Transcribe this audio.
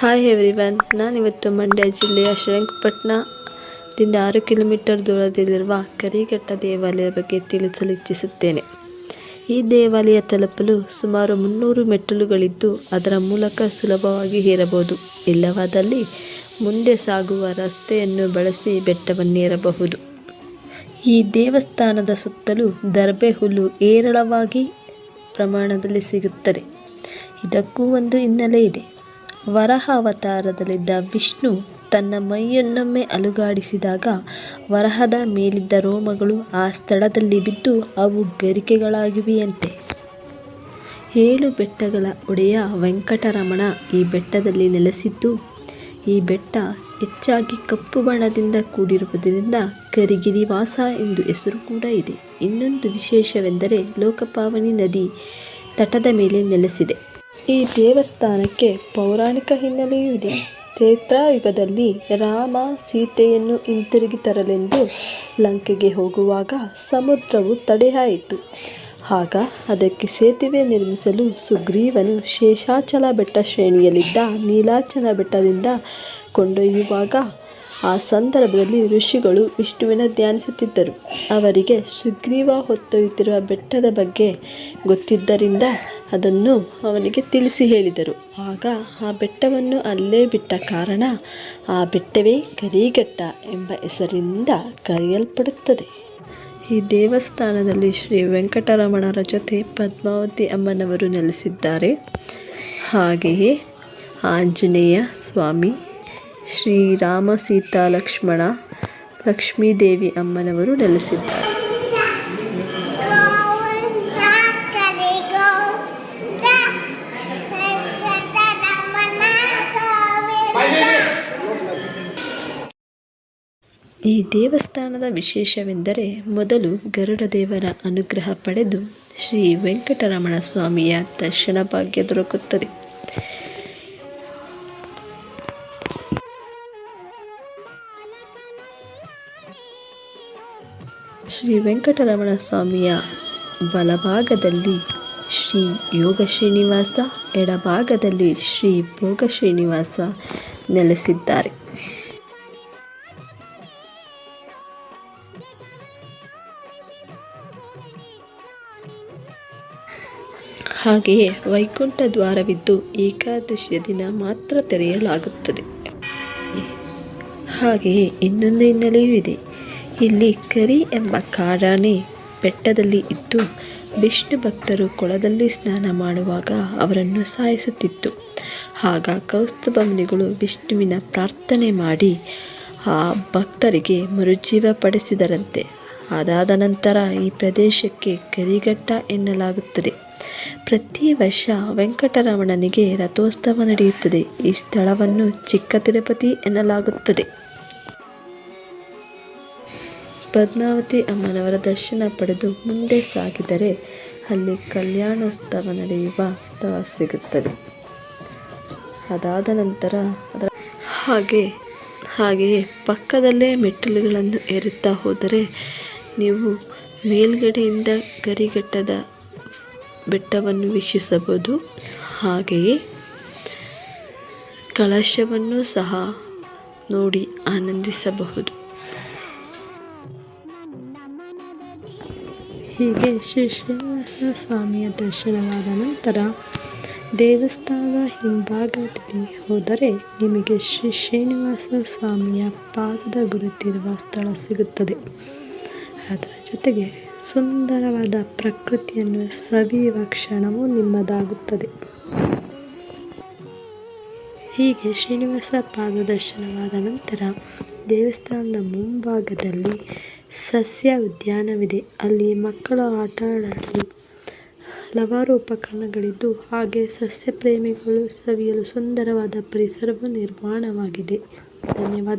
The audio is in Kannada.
ಹಾಯ್ ಎವ್ರಿವನ್ ನಾನಿವತ್ತು ಮಂಡ್ಯ ಜಿಲ್ಲೆಯ ಶ್ರೀರಂಗಪಟ್ಟಣದಿಂದ ಆರು ಕಿಲೋಮೀಟರ್ ದೂರದಲ್ಲಿರುವ ಕರಿಘಟ್ಟ ದೇವಾಲಯದ ಬಗ್ಗೆ ತಿಳಿಸಲು ಇಚ್ಛಿಸುತ್ತೇನೆ. ಈ ದೇವಾಲಯ ತಲುಪಲು ಸುಮಾರು ಮುನ್ನೂರು ಮೆಟ್ಟಿಲುಗಳಿದ್ದು ಅದರ ಮೂಲಕ ಸುಲಭವಾಗಿ ಏರಬಹುದು. ಇಲ್ಲವಾದಲ್ಲಿ ಮುಂದೆ ಸಾಗುವ ರಸ್ತೆಯನ್ನು ಬಳಸಿ ಬೆಟ್ಟವನ್ನೇರಬಹುದು. ಈ ದೇವಸ್ಥಾನದ ಸುತ್ತಲೂ ದರ್ಬೆ ಹುಲ್ಲು ಹೇರಳವಾಗಿ ಪ್ರಮಾಣದಲ್ಲಿ ಸಿಗುತ್ತದೆ. ಇದಕ್ಕೂ ಒಂದು ಹಿನ್ನೆಲೆ ಇದೆ. ವರಹ ಅವತಾರದಲ್ಲಿದ್ದ ವಿಷ್ಣು ತನ್ನ ಮೈಯನ್ನೊಮ್ಮೆ ಅಲುಗಾಡಿಸಿದಾಗ ವರಹದ ಮೇಲಿದ್ದ ರೋಮಗಳು ಆ ಸ್ಥಳದಲ್ಲಿ ಬಿದ್ದು ಅವು ಗರಿಕೆಗಳಾಗಿವೆಯಂತೆ. ಏಳು ಬೆಟ್ಟಗಳ ಒಡೆಯ ವೆಂಕಟರಮಣ ಈ ಬೆಟ್ಟದಲ್ಲಿ ನೆಲೆಸಿದ್ದು, ಈ ಬೆಟ್ಟ ಹೆಚ್ಚಾಗಿ ಕಪ್ಪು ಬಣ್ಣದಿಂದ ಕೂಡಿರುವುದರಿಂದ ಕರಿಗಿರಿವಾಸ ಎಂದು ಹೆಸರು ಕೂಡ ಇದೆ. ಇನ್ನೊಂದು ವಿಶೇಷವೆಂದರೆ ಲೋಕಪಾವನಿ ನದಿ ತಟದ ಮೇಲೆ ನೆಲೆಸಿದೆ. ಈ ದೇವಸ್ಥಾನಕ್ಕೆ ಪೌರಾಣಿಕ ಹಿನ್ನೆಲೆಯೂ ಇದೆ. ತ್ರೇತಾಯುಗದಲ್ಲಿ ರಾಮ ಸೀತೆಯನ್ನು ಹಿಂತಿರುಗಿ ತರಲೆಂದು ಲಂಕೆಗೆ ಹೋಗುವಾಗ ಸಮುದ್ರವು ತಡೆಯಾಯಿತು ಆಗ ಅದಕ್ಕೆ ಸೇತುವೆ ನಿರ್ಮಿಸಲು ಸುಗ್ರೀವನು ಶೇಷಾಚಲ ಬೆಟ್ಟ ಶ್ರೇಣಿಯಲ್ಲಿದ್ದ ನೀಲಾಚಲ ಬೆಟ್ಟದಿಂದ ಕೊಂಡೊಯ್ಯುವಾಗ ಆ ಸಂದರ್ಭದಲ್ಲಿ ಋಷಿಗಳು ವಿಷ್ಣುವಿನ ಧ್ಯಾನಿಸುತ್ತಿದ್ದರು. ಅವರಿಗೆ ಸುಗ್ರೀವ ಹೊತ್ತೊಯ್ಯುತ್ತಿರುವ ಬೆಟ್ಟದ ಬಗ್ಗೆ ಗೊತ್ತಿದ್ದರಿಂದ ಅದನ್ನು ಅವನಿಗೆ ತಿಳಿಸಿ ಹೇಳಿದರು. ಆಗ ಆ ಬೆಟ್ಟವನ್ನು ಅಲ್ಲೇ ಬಿಟ್ಟ ಕಾರಣ ಆ ಬೆಟ್ಟವೇ ಕರಿಘಟ್ಟ ಎಂಬ ಹೆಸರಿನಿಂದ ಕರೆಯಲ್ಪಡುತ್ತದೆ. ಈ ದೇವಸ್ಥಾನದಲ್ಲಿ ಶ್ರೀ ವೆಂಕಟರಮಣರ ಜೊತೆ ಪದ್ಮಾವತಿ ಅಮ್ಮನವರು ನೆಲೆಸಿದ್ದಾರೆ. ಹಾಗೆಯೇ ಆಂಜನೇಯ ಸ್ವಾಮಿ ಶ್ರೀರಾಮ ಸೀತಾ ಲಕ್ಷ್ಮಣ ಲಕ್ಷ್ಮೀದೇವಿ ಅಮ್ಮನವರು ನೆಲೆಸಿದ್ದಾರೆ. ಈ ದೇವಸ್ಥಾನದ ವಿಶೇಷವೆಂದರೆ ಮೊದಲು ಗರುಡ ದೇವರ ಅನುಗ್ರಹ ಪಡೆದು ಶ್ರೀ ವೆಂಕಟರಮಣ ಸ್ವಾಮಿಯ ದರ್ಶನ ಭಾಗ್ಯ ದೊರಕುತ್ತದೆ. ಶ್ರೀ ವೆಂಕಟರಮಣ ಸ್ವಾಮಿಯ ಬಲಭಾಗದಲ್ಲಿ ಶ್ರೀ ಯೋಗ ಶ್ರೀನಿವಾಸ ಎಡಭಾಗದಲ್ಲಿ ಶ್ರೀ ಭೋಗ ಶ್ರೀನಿವಾಸ ನೆಲೆಸಿದ್ದಾರೆ. ಹಾಗೆಯೇ ವೈಕುಂಠ ದ್ವಾರವಿದ್ದು ಏಕಾದಶಿಯ ದಿನ ಮಾತ್ರ ತೆರೆಯಲಾಗುತ್ತದೆ. ಹಾಗೆಯೇ ಇನ್ನೊಂದು ಹಿನ್ನೆಲೆಯೂ ಇದೆ. ಇಲ್ಲಿ ಕರಿ ಎಂಬ ಕಾಡಾನೆ ಬೆಟ್ಟದಲ್ಲಿ ಇದ್ದು ವಿಷ್ಣು ಭಕ್ತರು ಕೊಳದಲ್ಲಿ ಸ್ನಾನ ಮಾಡುವಾಗ ಅವರನ್ನು ಸಾಯಿಸುತ್ತಿತ್ತು. ಆಗ ಕೌಸ್ತುಭ ಮುನಿಗಳು ವಿಷ್ಣುವಿನ ಪ್ರಾರ್ಥನೆ ಮಾಡಿ, ಆ ಭಕ್ತರಿಗೆ ಮರುಜೀವ ಪಡಿಸಿದರಂತೆ ಅದಾದ ನಂತರ ಈ ಪ್ರದೇಶಕ್ಕೆ ಕರಿಘಟ್ಟ ಎನ್ನಲಾಗುತ್ತದೆ. ಪ್ರತಿ ವರ್ಷ ವೆಂಕಟರಮಣನಿಗೆ ರಥೋತ್ಸವ ನಡೆಯುತ್ತದೆ. ಈ ಸ್ಥಳವನ್ನು ಚಿಕ್ಕ ತಿರುಪತಿ ಎನ್ನಲಾಗುತ್ತದೆ. ಪದ್ಮಾವತಿ ಅಮ್ಮನವರ ದರ್ಶನ ಪಡೆದು ಮುಂದೆ ಸಾಗಿದರೆ ಅಲ್ಲಿ ಕಲ್ಯಾಣೋತ್ಸವ ನಡೆಯುವ ಸ್ಥಳ ಸಿಗುತ್ತದೆ. ಅದಾದ ನಂತರ ಅದರ ಹಾಗೆ, ಹಾಗೆಯೇ ಪಕ್ಕದಲ್ಲೇ ಮೆಟ್ಟಿಲುಗಳನ್ನು ಏರುತ್ತಾ ಹೋದರೆ ನೀವು ಮೇಲ್ಗಡೆಯಿಂದ ಗರಿಘಟ್ಟದ ಬೆಟ್ಟವನ್ನು ವೀಕ್ಷಿಸಬಹುದು. ಹಾಗೆಯೇ ಕಳಶವನ್ನು ಸಹ ನೋಡಿ ಆನಂದಿಸಬಹುದು. ಹೀಗೆ ಶ್ರೀ ಶ್ರೀನಿವಾಸ ಸ್ವಾಮಿಯ ದರ್ಶನವಾದ ನಂತರ ದೇವಸ್ಥಾನ ಹಿಂಭಾಗದಲ್ಲಿ ಹೋದರೆ ನಿಮಗೆ ಶ್ರೀ ಶ್ರೀನಿವಾಸ ಸ್ವಾಮಿಯ ಪಾದದ ಗುರುತಿರುವ ಸ್ಥಳ ಸಿಗುತ್ತದೆ. ಅದರ ಜೊತೆಗೆ ಸುಂದರವಾದ ಪ್ರಕೃತಿಯನ್ನು ಸವಿಯುವ ಕ್ಷಣವು ನಿಮ್ಮದಾಗುತ್ತದೆ. ಹೀಗೆ ಶ್ರೀನಿವಾಸ ಪಾದದರ್ಶನವಾದ ನಂತರ ದೇವಸ್ಥಾನದ ಮುಂಭಾಗದಲ್ಲಿ ಸಸ್ಯ ಉದ್ಯಾನವಿದೆ. ಅಲ್ಲಿ ಮಕ್ಕಳು ಆಟ ಆಡಲು. ಹಲವಾರು ಉಪಕರಣಗಳಿದ್ದು ಹಾಗೆ ಸಸ್ಯ ಪ್ರೇಮಿಗಳು ಸವಿಯಲು ಸುಂದರವಾದ ಪರಿಸರವು ನಿರ್ಮಾಣವಾಗಿದೆ. ಧನ್ಯವಾದಗಳು.